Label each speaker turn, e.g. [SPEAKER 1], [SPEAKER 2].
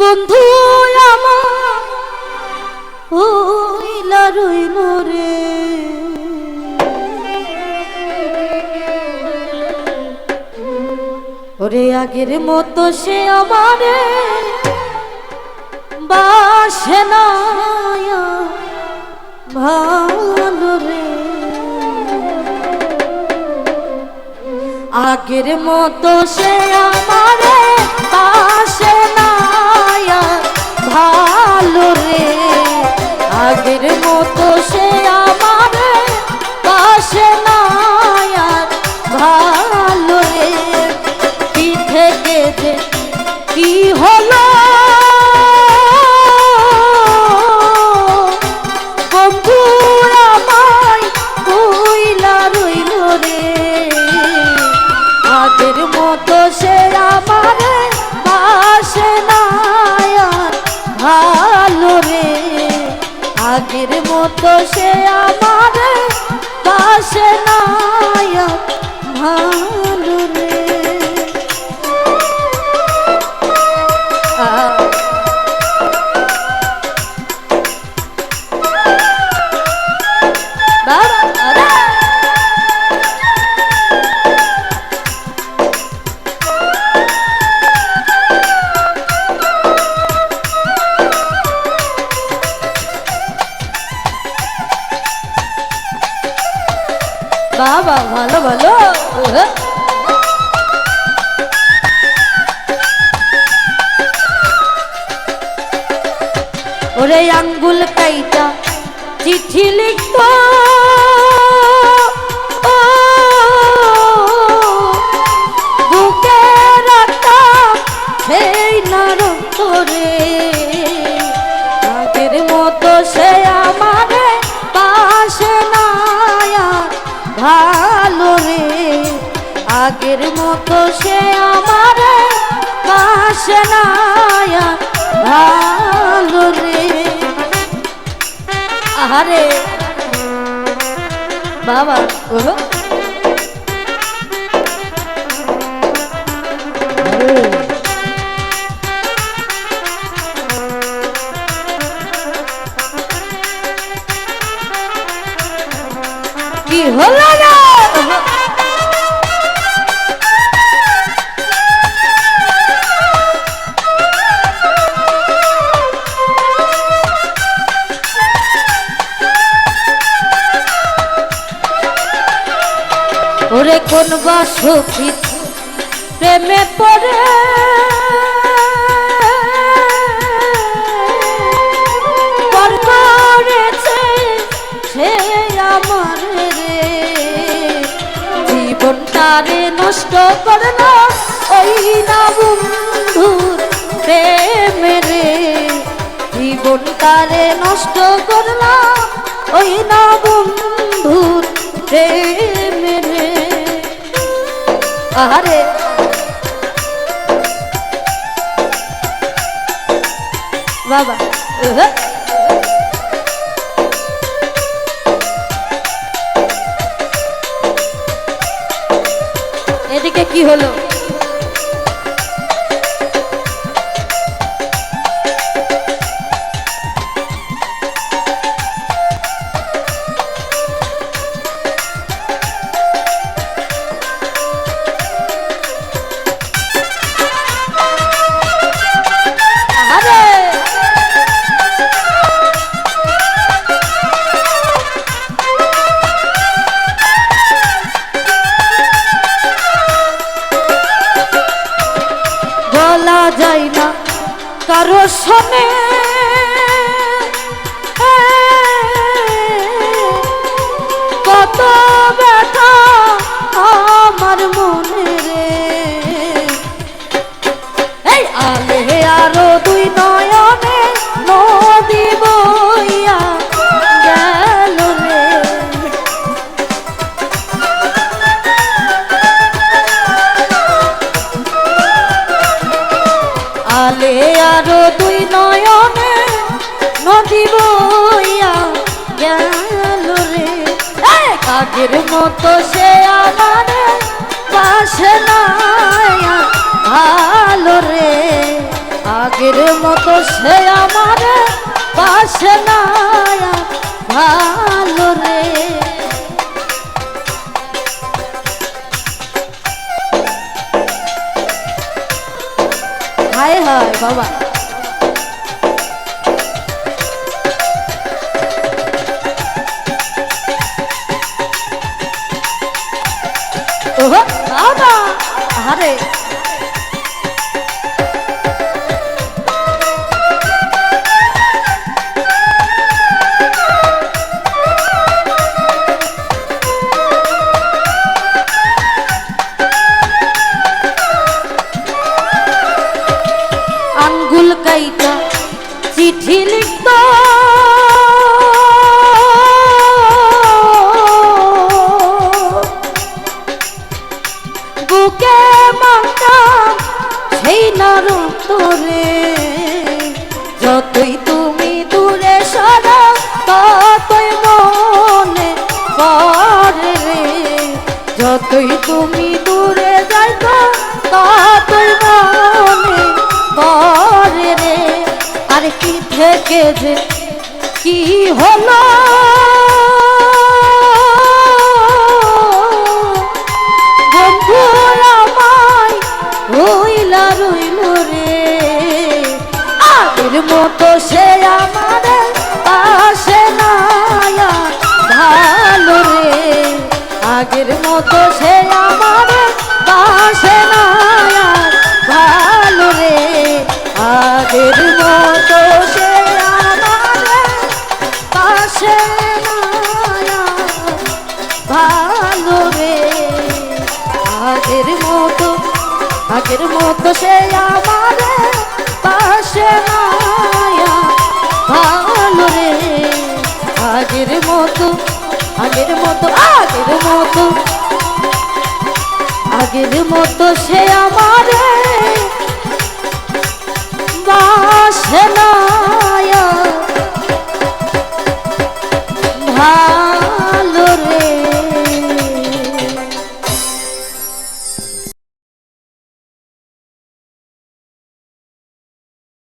[SPEAKER 1] বন্ধু আমার, হইলা রইল রে ওরে আগের মতো সে আমারে বাসে না ভালো রে। আগের মতো সে আমারে না ভালো রে আগের মতো সে মতো সে আমার বাসে না আর ভালো বাবা বাবা ভালো ভালো। ওরে আঙ্গুল কাইটা চিঠি লিখত মতো সে আমারে আর ভালো রে। আহারে। বাবা ওহো। কি হলো না ওরে কোন বা প্রেমে পড়ে। রে। নষ্ট করল ওই না বন্ধুর প্রেমে রে। জীবনটারে নষ্ট করল ওই না বন্ধুর প্রেমে রে। আহারে বাবা। এদিকে কি হলো যায় না। কারও সনে কত ব্যথা আমার মনে। নয়নে নদী বইয়া গেল রে। কাকের মতো সে আমারে পাশে না ভালো রে। আগের মতো সে আমার পাশে না ভালো রে। হায় হায় বাবা। ওহো বাবা। আরে Magic বাসে ভালো রে। আগের মতো আগের মতো সে আমার বাসে ভালো রে। আগের মতো আগের মতো আগের মতো আগের মতো সে আমার বাসে না।